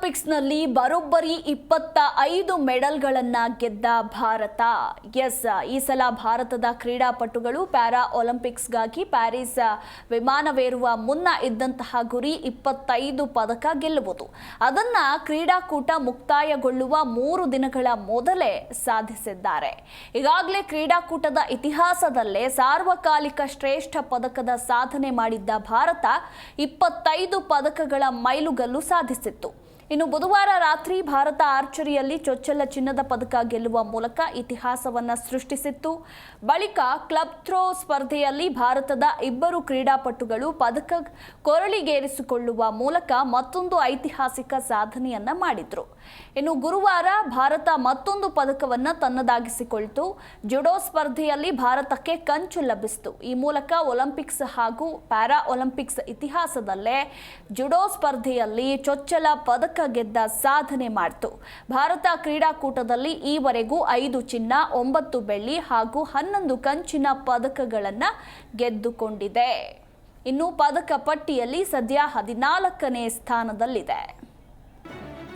ಒಲಿಂಪಿಕ್ಸ್ನಲ್ಲಿ ಬರೋಬ್ಬರಿ ಇಪ್ಪತ್ತ ಐದು ಮೆಡಲ್ಗಳನ್ನು ಗೆದ್ದ ಭಾರತ. ಎಸ್, ಈ ಸಲ ಭಾರತದ ಕ್ರೀಡಾಪಟುಗಳು ಪ್ಯಾರಾ ಒಲಿಂಪಿಕ್ಸ್ಗಾಗಿ ಪ್ಯಾರಿಸ್ ವಿಮಾನವೇರುವ ಮುನ್ನ ಇದ್ದಂತಹ ಗುರಿ ಇಪ್ಪತ್ತೈದು ಪದಕ ಗೆಲ್ಲುವುದು. ಅದನ್ನ ಕ್ರೀಡಾಕೂಟ ಮುಕ್ತಾಯಗೊಳ್ಳುವ ಮೂರು ದಿನಗಳ ಮೊದಲೇ ಸಾಧಿಸಿದ್ದಾರೆ. ಈಗಾಗಲೇ ಕ್ರೀಡಾಕೂಟದ ಇತಿಹಾಸದಲ್ಲೇ ಸಾರ್ವಕಾಲಿಕ ಶ್ರೇಷ್ಠ ಪದಕದ ಸಾಧನೆ ಮಾಡಿದ್ದ ಭಾರತ ಇಪ್ಪತ್ತೈದು ಪದಕಗಳ ಮೈಲುಗಲ್ಲು ಸಾಧಿಸಿತ್ತು. ಇನ್ನು ಬುಧವಾರ ರಾತ್ರಿ ಭಾರತ ಆರ್ಚರಿಯಲ್ಲಿ ಚೊಚ್ಚಲ ಚಿನ್ನದ ಪದಕ ಗೆಲ್ಲುವ ಮೂಲಕ ಇತಿಹಾಸವನ್ನ ಸೃಷ್ಟಿಸಿತ್ತು. ಬಳಿಕ ಕ್ಲಬ್ ಥ್ರೋ ಸ್ಪರ್ಧೆಯಲ್ಲಿ ಭಾರತದ ಇಬ್ಬರು ಕ್ರೀಡಾಪಟುಗಳು ಪದಕ ಕೊರಳಿಗೇರಿಸಿಕೊಳ್ಳುವ ಮೂಲಕ ಮತ್ತೊಂದು ಐತಿಹಾಸಿಕ ಸಾಧನೆಯನ್ನ ಮಾಡಿದ್ರು. ಇನ್ನು ಗುರುವಾರ ಭಾರತ ಮತ್ತೊಂದು ಪದಕವನ್ನ ತನ್ನದಾಗಿಸಿಕೊಳ್ತು. ಜುಡೋ ಸ್ಪರ್ಧೆಯಲ್ಲಿ ಭಾರತಕ್ಕೆ ಕಂಚು ಲಭಿಸಿತು. ಈ ಮೂಲಕ ಒಲಿಂಪಿಕ್ಸ್ ಹಾಗೂ ಪ್ಯಾರಾ ಒಲಿಂಪಿಕ್ಸ್ ಇತಿಹಾಸದಲ್ಲೇ ಜುಡೋ ಸ್ಪರ್ಧೆಯಲ್ಲಿ ಚೊಚ್ಚಲ ಪದಕ ಗೆದ್ದ ಸಾಧನೆ ಮಾಡಿತು. ಭಾರತ ಕ್ರೀಡಾಕೂಟದಲ್ಲಿ ಈವರೆಗೂ ಐದು ಚಿನ್ನ, ಒಂಬತ್ತು ಬೆಳ್ಳಿ ಹಾಗೂ ಹನ್ನೊಂದು ಕಂಚಿನ ಪದಕಗಳನ್ನು ಗೆದ್ದುಕೊಂಡಿದೆ. ಇನ್ನು ಪದಕ ಪಟ್ಟಿಯಲ್ಲಿ ಸದ್ಯ ಹದಿನಾಲ್ಕನೇ ಸ್ಥಾನದಲ್ಲಿದೆ.